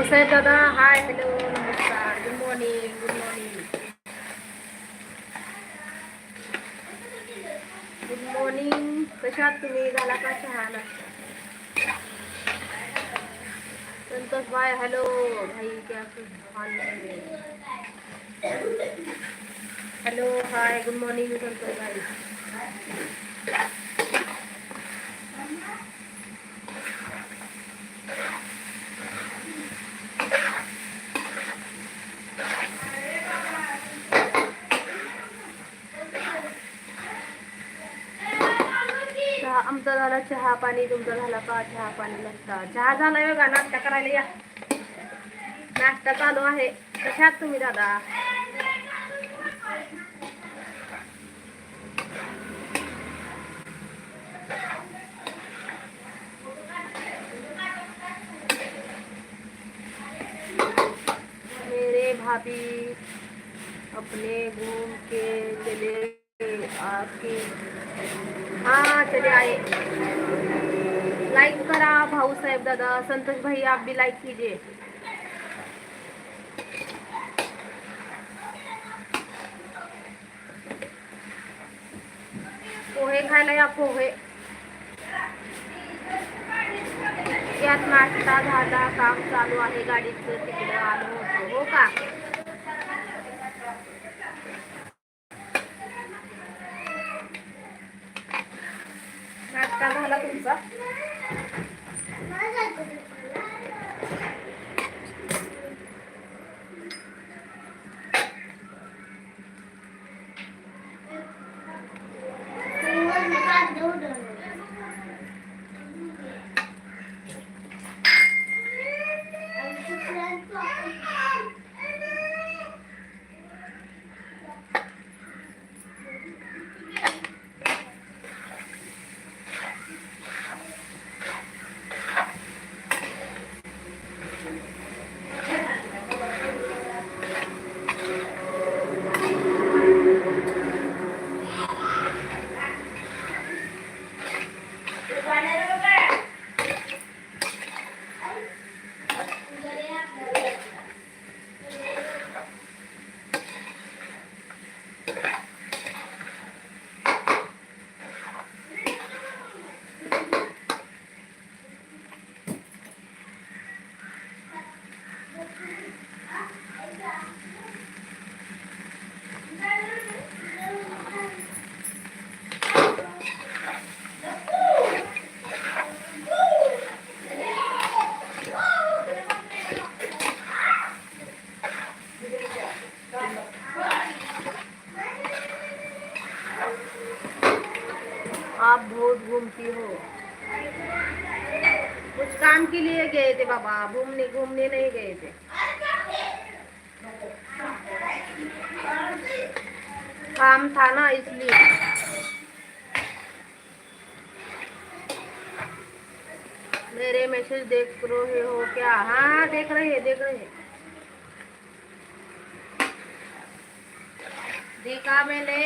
भाऊसाहेब दादा hi hello नमस्कार good morning good morning good morning कशात तुम्ही? झाला का चहा नाश्ता? संतोष भाई हॅलो भाई क्या hello hi good morning Santosh भाई चहा पाणी, तुमचा झाला का चहा पाणी चहा बघा, नाश्ता करायला या. नाश्ता चालू आहे. कशात तुम्ही, दादा? मेरे भाभी अपने घूम के चले हा चले आहे लाईक करा भाऊ साहेब दादा संतोष भाई आप भी लाईक कीजिए. पोहे खायला या पोहे. यात नाश्ता झाला काम चालू आहे गाडीचं तिकडे आलो होतो हो का? नाश्ता झाला तुमचा? लिए गए थे बाबा, घूमने घूमने नहीं गए थे। काम था ना इसलिए। मेरे मैसेज देख रहे हो क्या? हाँ देख रहे हैं, देख रहे हैं। देखा मैंने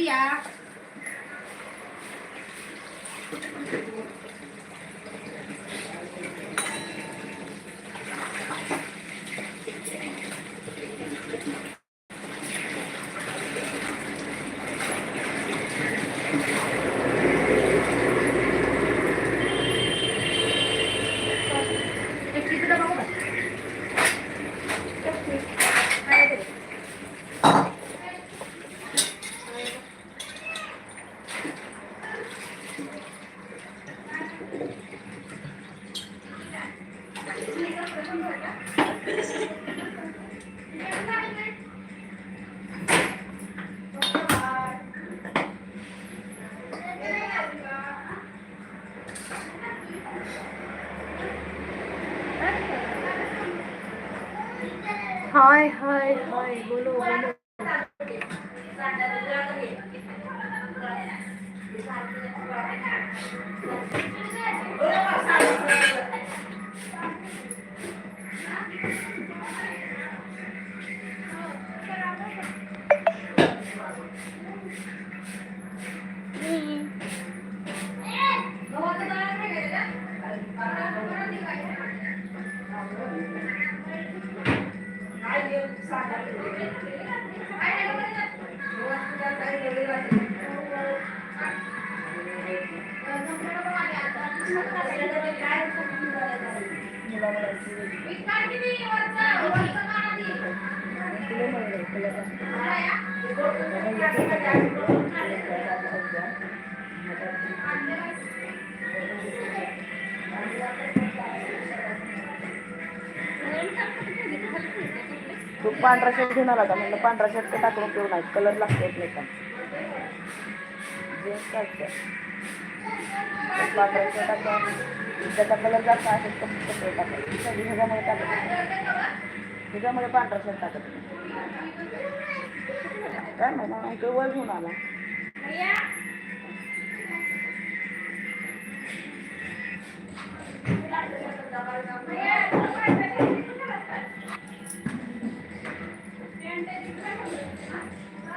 பிரியா हाय हाय हाय बोलो बोलो तू पांढरा शर्ट घेऊन आला होता. म्हणलं पांढरा शर्ट टाकून उपयोग नाही. कलर लागतो येत नाही का जीन्स टाकतं पांढरा शर्ट त्याचा कलर जास्त असेल तर कपडे टाकायचे. सगळी ह्याच्यामध्ये टाकत ह्याच्यामुळे पांढरा शर्ट टाकत काय म्हणा तो वर घेऊन आला. Yeah.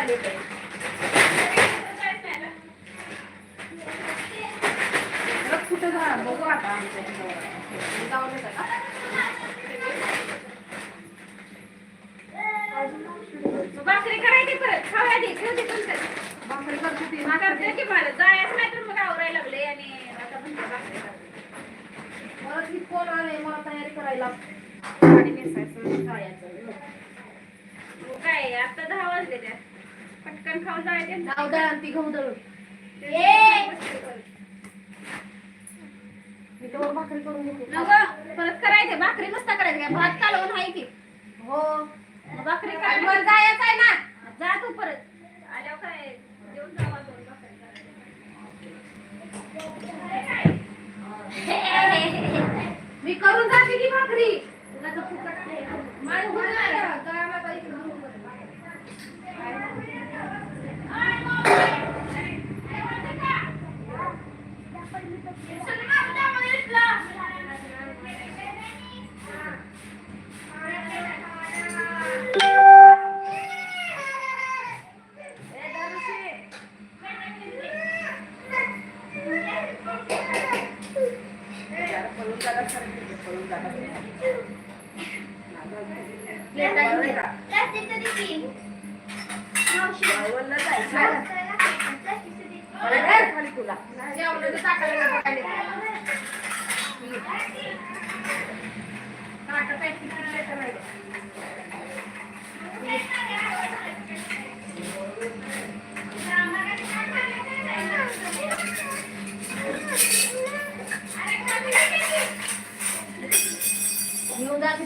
ते कुठं बघू आता आमच्या? मग भाकरी करायची परत दे तुमचं. भाकरी करते ती. हा, करते की मला जायचं नाही तर मग आवरायला लागले आणि आता म्हणते भाकरी करते. मला ती फोन आले मला तयारी करायला गाडी नेसायचं जायचं मग काय आता दहा वाजले त्या पटकन खाऊ जायचे जाऊ ती दळून मी तेवढं भाकरी करून घेते. नको परत करायचे भाकरी नसता करायचं काय भात कालवून आहे की. हो. भाकरी काय जायचं आहे ना.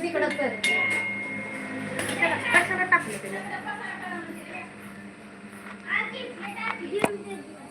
तिकडं तर कशाला टाकलं तुला? Yeah.